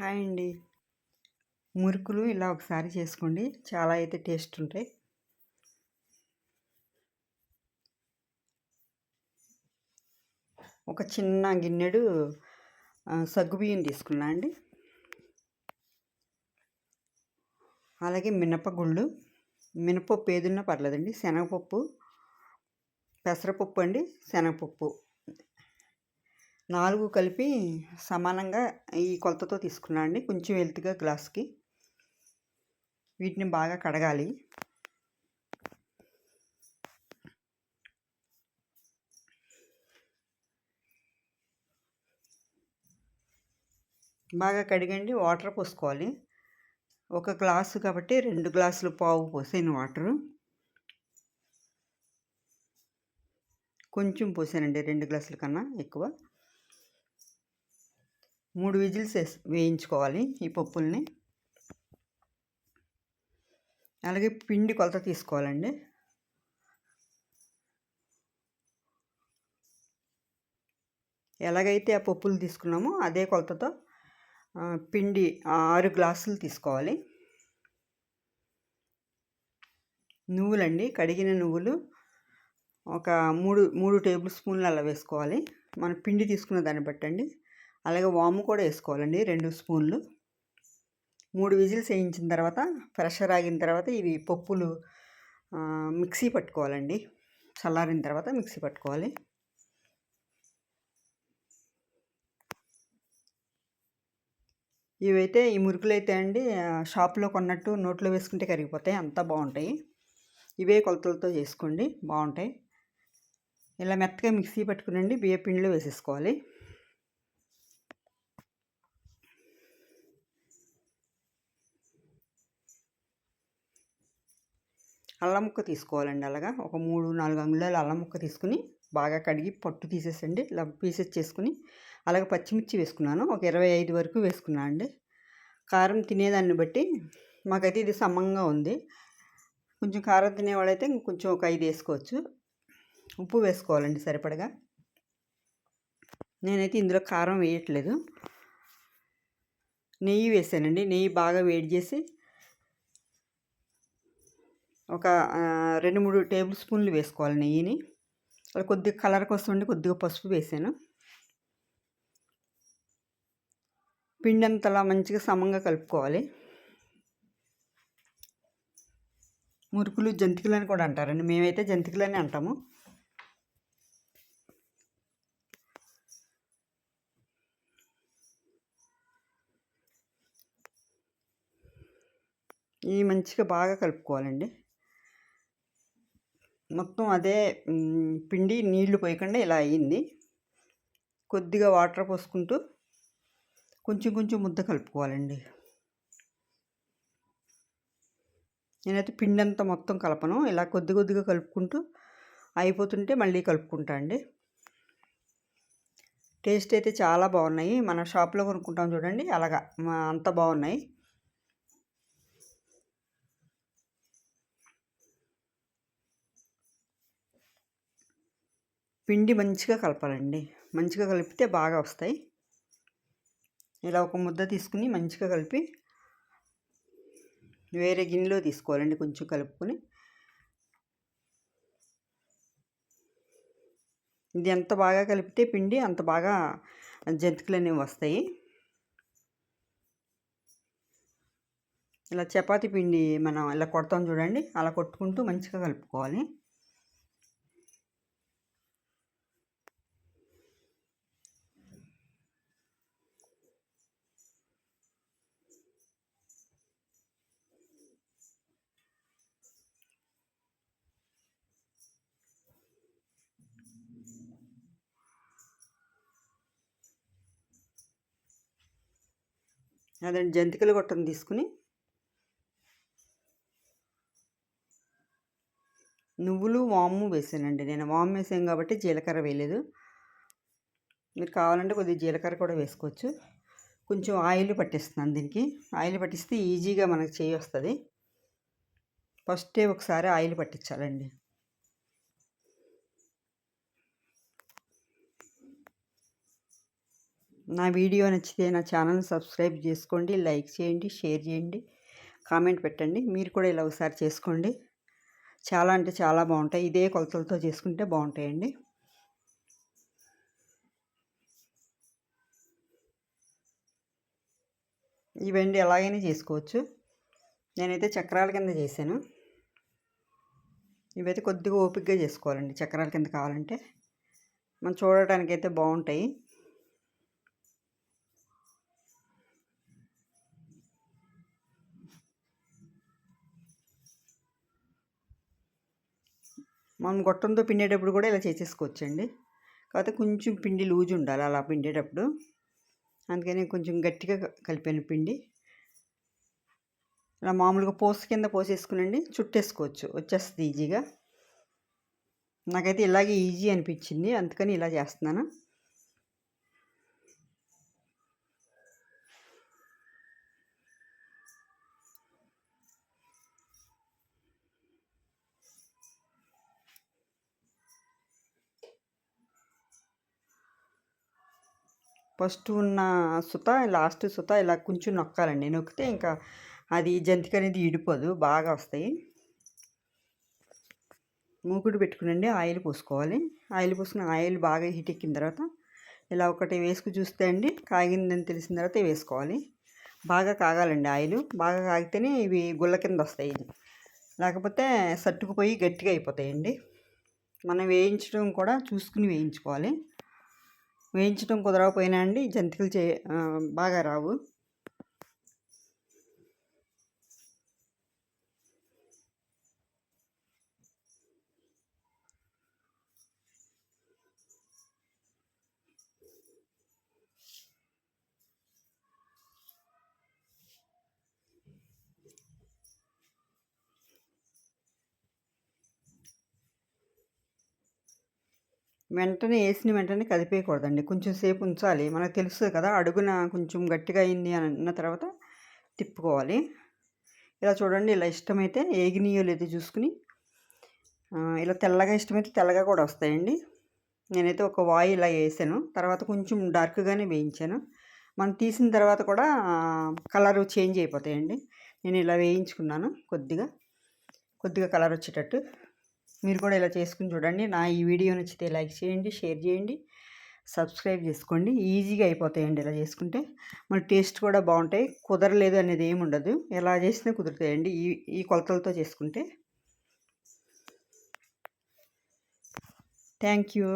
Hi అండి. మురుకులు ఇలా ఒకసారి చేసుకోండి. చాలా అయితే టేస్ట్ ఉంటాయి. ఒక చిన్న గిన్నెడు సగ్గుబియ్యం తీసుకున్నా అండి. అలాగే మినపగుళ్ళు మినపప్పు ఏదున్నా పర్లేదండి. శనగపప్పు పెసరపప్పు అండి. శనగపప్పు. నాలుగు కలిపి సమానంగా ఈ కొలతతో తీసుకున్నాను అండి. కొంచెం వెల్త్గా గ్లాస్కి. వీటిని బాగా కడగాలి. బాగా కడిగండి. వాటర్ పోసుకోవాలి. ఒక గ్లాసు కాబట్టి రెండు గ్లాసులు పావు పోసాను వాటరు. కొంచెం పోసానండి. రెండు గ్లాసుల కన్నా ఎక్కువ. మూడు విజిల్స్ వేసి వేయించుకోవాలి ఈ పప్పుల్ని. అలాగే పిండి కొలత తీసుకోవాలండి. ఎలాగైతే ఆ పప్పులు తీసుకున్నామో అదే కొలతతో పిండి ఆరు గ్లాసులు తీసుకోవాలి. నువ్వులండి కడిగిన నువ్వులు ఒక మూడు మూడు టేబుల్ స్పూన్లు అలా వేసుకోవాలి. మన పిండి తీసుకున్న దాన్ని బట్టండి. అలాగే వాము కూడా వేసుకోవాలండి రెండు స్పూన్లు. మూడు విజిల్స్ వేయించిన తర్వాత ప్రెషర్ ఆగిన తర్వాత ఇవి పప్పులు మిక్సీ పట్టుకోవాలండి. చల్లారిన తర్వాత మిక్సీ పట్టుకోవాలి. ఇవైతే ఈ మురుకులు అయితే అండి షాప్లో కొన్నట్టు నోట్లో వేసుకుంటే కరిగిపోతాయి అంతా బాగుంటాయి. ఇవే కొలతలతో చేసుకోండి బాగుంటాయి. ఇలా మెత్తగా మిక్సీ పట్టుకునండి బియ్య పిండిలో వేసేసుకోవాలి. అల్లం ముక్క తీసుకోవాలండి అలాగా. ఒక మూడు నాలుగు అంగుళాలు అల్లం ముక్క తీసుకుని బాగా కడిగి పట్టు తీసేసండి. ఇలా పీసెస్ చేసుకుని అలాగే పచ్చిమిర్చి వేసుకున్నాను. ఒక ఇరవై ఐదు వరకు వేసుకున్నాను అండి. కారం తినేదాన్ని బట్టి మాకైతే ఇది సమంగా ఉంది. కొంచెం కారం తినేవాళ్ళైతే కొంచెం ఒక ఐదు వేసుకోవచ్చు. ఉప్పు వేసుకోవాలండి సరిపడగా. నేనైతే ఇందులో కారం వేయట్లేదు. నెయ్యి వేసానండి. నెయ్యి బాగా వేడి చేసి ఒక రెండు మూడు టేబుల్ స్పూన్లు వేసుకోవాలి నెయ్యిని. కొద్దిగా కలర్ కోసం ఉండి కొద్దిగా పసుపు వేసాను. పిండి అంతలా మంచిగా సమంగా కలుపుకోవాలి. మురుకులు జంతికలు అని కూడా అంటారండి మేమైతే జంతికలు అని అంటాము. ఇవి మంచిగా బాగా కలుపుకోవాలండి. మొత్తం అదే పిండి నీళ్ళు పోయకుండా ఇలా అయ్యింది కొద్దిగా వాటర్ పోసుకుంటూ కొంచెం కొంచెం ముద్ద కలుపుకోవాలండి. నేనైతే పిండి అంతా మొత్తం కలపను. ఇలా కొద్ది కొద్దిగా కలుపుకుంటూ అయిపోతుంటే మళ్ళీ కలుపుకుంటా అండి. టేస్ట్ అయితే చాలా బాగున్నాయి. మన షాప్లో కొనుక్కుంటాం చూడండి. అలాగా అంత బాగున్నాయి. పిండి మంచిగా కలపాలండి. మంచిగా కలిపితే బాగా వస్తాయి. ఇలా ఒక ముద్ద తీసుకుని మంచిగా కలిపి వేరే గిన్నెలో తీసుకోవాలండి కొంచెం కలుపుకొని. ఇది ఎంత బాగా కలిపితే పిండి అంత బాగా జంతికలు అనేవి వస్తాయి. ఇలా చపాతి పిండి మనం ఇలా కొడతాం చూడండి. అలా కొట్టుకుంటూ మంచిగా కలుపుకోవాలి. అదండి జంతికలు గొట్టం తీసుకుని నువ్వులు వాము వేసానండి. నేను వాము వేసాను కాబట్టి జీలకర్ర వేయలేదు. మీరు కావాలంటే కొద్దిగా జీలకర్ర కూడా వేసుకోవచ్చు. కొంచెం ఆయిల్ పట్టిస్తున్నాను దీనికి. ఆయిల్ పట్టిస్తే ఈజీగా మనకు చేయి వస్తుంది. ఫస్టే ఒకసారి ఆయిల్ పట్టించాలండి. నా వీడియో నచ్చితే నా ఛానల్ సబ్స్క్రైబ్ చేసుకోండి లైక్ చేయండి షేర్ చేయండి కామెంట్ పెట్టండి. మీరు కూడా ఇలా ఒకసారి చేసుకోండి. చాలా అంటే చాలా బాగుంటాయి. ఇదే కొలతలతో చేసుకుంటే బాగుంటాయండి. ఇవన్నీ ఎలాగైనా చేసుకోవచ్చు. నేనైతే చక్రాల కింద చేశాను. ఇవైతే కొద్దిగా ఓపికగా చేసుకోవాలండి. చక్రాల కింద కావాలంటే. మనం చూడటానికైతే బాగుంటాయి. మనం గొట్టంతో పిండేటప్పుడు కూడా ఇలా చేసేసుకోవచ్చండి. కాకపోతే కొంచెం పిండి లూజ్ ఉండాలి అలా పిండేటప్పుడు. అందుకని కొంచెం గట్టిగా కలిపాను పిండి. ఇలా మామూలుగా పోసు కింద పోసేసుకునండి చుట్టేసుకోవచ్చు. వచ్చేస్తుంది ఈజీగా. నాకైతే ఇలాగే ఈజీ అనిపించింది అందుకని ఇలా చేస్తున్నాను. ఫస్ట్ ఉన్న సుత లాస్ట్ సుత ఇలా కొంచెం నొక్కాలండి. నొక్కితే ఇంకా అది జంతిక అనేది ఇడిపోదు బాగా వస్తాయి. మూకుడు పెట్టుకునండి ఆయిల్ పోసుకోవాలి. ఆయిల్ పోసుకుని ఆయిల్ బాగా హీట్ ఎక్కిన తర్వాత ఇలా ఒకటి వేసుకు చూస్తే అండి కాగిందని తెలిసిన తర్వాత వేసుకోవాలి. బాగా కాగాలండి ఆయిల్. బాగా కాగితేనే ఇవి గుళ్ళ కింద వస్తాయి. లేకపోతే సట్టుకుపోయి గట్టిగా అయిపోతాయండి. మనం వేయించడం కూడా చూసుకుని వేయించుకోవాలి. వేయించడం కుదరకపోయినా అండి జంతికలు చే బాగా రావు. వెంటనే వేసిన వెంటనే కదిపేయకూడదండి. కొంచెం సేపు ఉంచాలి. మనకు తెలుస్తుంది కదా అడుగున కొంచెం గట్టిగా అయింది అని అన్న తర్వాత తిప్పుకోవాలి. ఇలా చూడండి ఇలా ఇష్టమైతే ఏగినీయో లేదో చూసుకుని ఇలా తెల్లగా ఇష్టమైతే తెల్లగా కూడా వస్తాయండి. నేనైతే ఒక వాయి ఇలా వేసాను. తర్వాత కొంచెం డార్క్గానే వేయించాను. మనం తీసిన తర్వాత కూడా కలర్ చేంజ్ అయిపోతాయండి. నేను ఇలా వేయించుకున్నాను కొద్దిగా. కొద్దిగా కలర్ వచ్చేటట్టు. మీరు కూడా ఇలా చేసుకుని చూడండి. నా ఈ వీడియో నచ్చితే లైక్ చేయండి షేర్ చేయండి సబ్స్క్రైబ్ చేసుకోండి. ఈజీగా అయిపోతాయండి ఇలా చేసుకుంటే. మన టేస్ట్ కూడా బాగుంటాయి. కుదరలేదు అనేది ఏమి ఉండదు. ఎలా చేసినా కుదురుతాయండి. ఈ ఈ కొలతలతో చేసుకుంటే. Thank you.